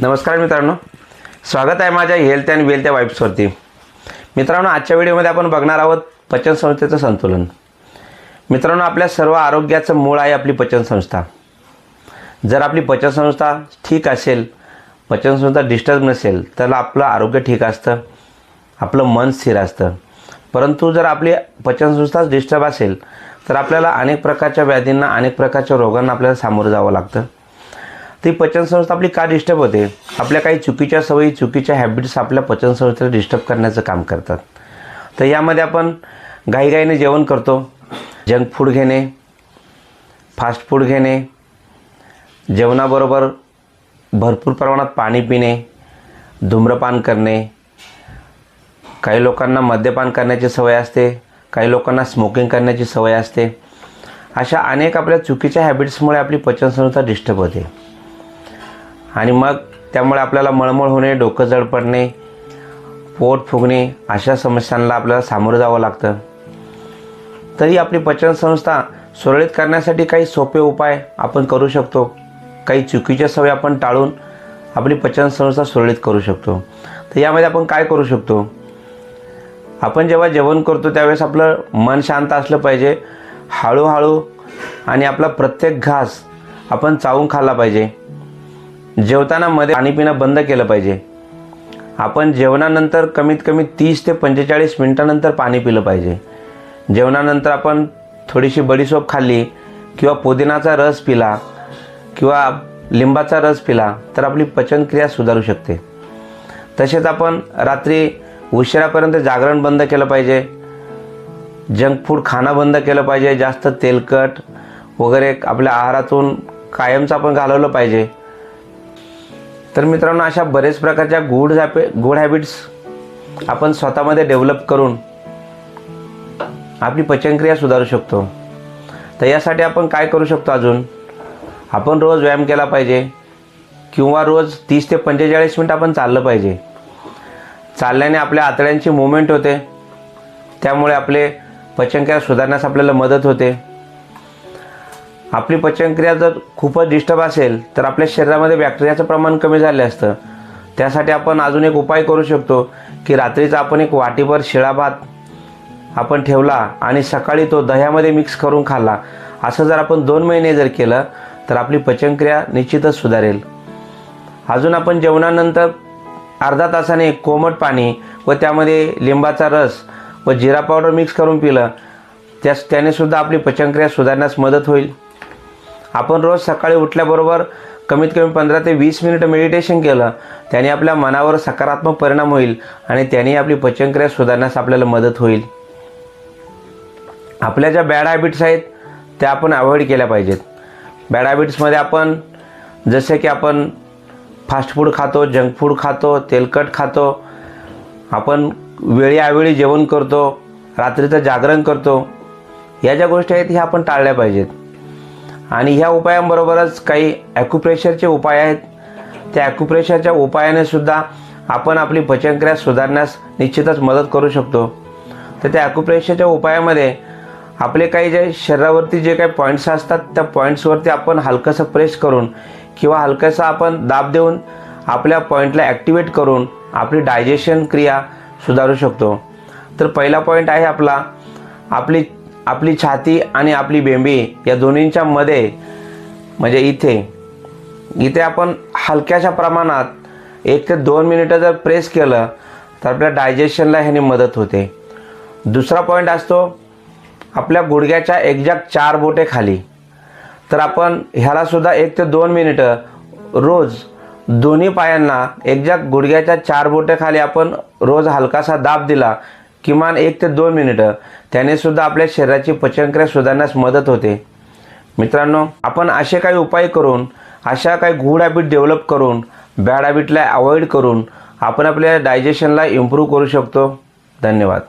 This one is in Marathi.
नमस्कार मित्रांनो. स्वागत आहे माझ्या हेल्थ अँड वेल्थ या वाईब्सवरती मित्रांनो आजच्या व्हिडिओमध्ये आपण बघणार आहोत पचनसंस्थेचं संतुलन. मित्रांनो आपल्या सर्व आरोग्याचं मूळ आहे आपली पचनसंस्था. जर आपली पचनसंस्था ठीक असेल पचनसंस्था डिस्टर्ब नसेल तर आपलं आरोग्य ठीक असतं आपलं मन स्थिर असतं. परंतु जर आपली पचनसंस्थाच डिस्टर्ब असेल तर आपल्याला अनेक प्रकारच्या व्याधींना अनेक प्रकारच्या रोगांना आपल्याला सामोरं जावं लागतं. ती पचनसंस्था आपली का डिस्टर्ब होते? आपल्या काही चुकीच्या सवयी चुकीच्या हॅबिट्स आपल्या पचनसंस्थेला डिस्टर्ब करण्याचं काम करतात. तर यामध्ये आपण घाईघाईने जेवण करतो. जंक फूड घेणे फास्ट फूड घेणे जेवणाबरोबर भरपूर प्रमाणात पाणी पिणे धूम्रपान करणे. काही लोकांना मद्यपान करण्याची सवय असते. काही लोकांना स्मोकिंग करण्याची सवय असते. अशा अनेक आपल्या चुकीच्या हॅबिट्समुळे आपली पचनसंस्था डिस्टर्ब होते. आणि मग त्यामुळे आपल्याला मळमळ होणे डोकं जड पडणे पोट फुगणे अशा समस्यांना आपल्याला सामोरं जावं लागतं. तरी आपली पचनसंस्था सुरळीत करण्यासाठी काही सोपे उपाय आपण करू शकतो. काही चुकीच्या सवयी आपण टाळून आपली पचनसंस्था सुरळीत करू शकतो. तर यामध्ये आपण काय करू शकतो? आपण जेव्हा जेवण करतो त्यावेळेस आपलं मन शांत असलं पाहिजे. हळूहळू आणि आपला प्रत्येक घास आपण चावून खाल्ला पाहिजे. जेवताना मध्ये पाणी पिणं बंद केलं पाहिजे. आपण जेवणानंतर कमीत कमी तीस ते पंचेचाळीस मिनटानंतर पाणी पिलं पाहिजे. जेवणानंतर आपण थोडीशी बडीसोप खाल्ली किंवा पुदिनाचा रस पिला किंवा लिंबाचा रस पिला तर आपली पचनक्रिया सुधारू शकते. तसेच आपण रात्री उशिरापर्यंत जागरण बंद केलं पाहिजे. जंक फूड खाणं बंद केलं पाहिजे. जास्त तेलकट वगैरे आपल्या आहारातून कायमचं आपण घालवलं पाहिजे. तर मित्रांनो अशा बरेच प्रकारच्या गुड हॅपि गुड हॅबिट्स आपण स्वतःमध्ये डेव्हलप करून आपली पचनक्रिया सुधारू शकतो. तर यासाठी आपण काय करू शकतो अजून? आपण रोज व्यायाम केला पाहिजे किंवा रोज तीस ते पंचेचाळीस मिनिट आपण चाललं पाहिजे. चालल्याने आपल्या आतड्यांची मुवमेंट होते. त्यामुळे आपले पचनक्रिया सुधारण्यास आपल्याला मदत होते. आपली पचनक्रिया जर खूपच डिस्टर्ब असेल तर आपल्या शरीरामध्ये बॅक्टेरियाचं प्रमाण कमी झाले असतं. त्यासाठी आपण अजून एक उपाय करू शकतो की रात्रीचा आपण एक वाटीभर शिळा भात आपण ठेवला आणि सकाळी तो दह्यामध्ये मिक्स करून खाल्ला. असं जर आपण दोन महिने जर केलं तर आपली पचनक्रिया निश्चितच सुधारेल. अजून आपण जेवणानंतर अर्धा तासाने कोमट पाणी व त्यामध्ये लिंबाचा रस व जिरा पावडर मिक्स करून पिलं त्यास त्याने सुद्धा आपली पचनक्रिया सुधारण्यास मदत होईल. आपण रोज सकाळी उठल्याबरोबर कमीत कमी पंधरा ते वीस मिनिटं मेडिटेशन केलं त्याने आपल्या मनावर सकारात्मक परिणाम होईल आणि त्याने आपली पचनक्रिया सुधारण्यास आपल्याला मदत होईल. आपल्या ज्या बॅड हॅबिट्स आहेत त्या आपण अवॉइड केल्या पाहिजेत. बॅड हॅबिट्समध्ये आपण जसे की आपण फास्ट फूड खातो जंक फूड खातो तेलकट खातो आपण वेळी आवेळी जेवण करतो रात्रीचं जागरण करतो या ज्या गोष्टी आहेत ह्या आपण टाळल्या पाहिजेत. आणि ह्या उपायांबरोबरच काही ॲक्युप्रेशरचे उपाय आहेत. त्या ॲक्युप्रेशरच्या उपायाने सुद्धा आपण आपली पचनक्रिया सुधारण्यास निश्चितच मदत करू शकतो. तर त्या ॲक्युप्रेशरच्या उपायामध्ये आपले काही जे शरीरावरती जे काही पॉईंट्स असतात त्या पॉईंट्सवरती आपण हलकंसं प्रेस करून किंवा हलकंसं आपण दाब देऊन आपल्या पॉईंटला ॲक्टिवेट करून आपली डायजेशन क्रिया सुधारू शकतो. तर पहिला पॉईंट आहे आपला आपली आपली छाती आणि आपली बेंबी या दोन्हींच्या मध्ये म्हणजे इथे इथे आपण हलक्याशा प्रमाणात एक ते दोन मिनिटं जर प्रेस केलं तर आपल्या डायजेशनला ह्याने मदत होते. दुसरा पॉईंट असतो आपल्या गुडघ्याच्या एक्झॅक्ट चार बोटे खाली. तर आपण ह्यालासुद्धा एक ते दोन मिनिटं रोज दोन्ही पायांना एक्झॅक्ट गुडघ्याच्या चार बोटे खाली आपण रोज हलकासा दाब दिला किमान एक ते दोन मिनिटं. त्यानेसुद्धा आपल्या शरीराची पचनक्रिया सुधारण्यास मदत होते. मित्रांनो आपण असे काही उपाय करून अशा काही गुड हॅबिट डेव्हलप करून बॅड हॅबिटला अवॉइड करून आपण आपल्या डायजेशनला इम्प्रूव्ह करू शकतो. धन्यवाद.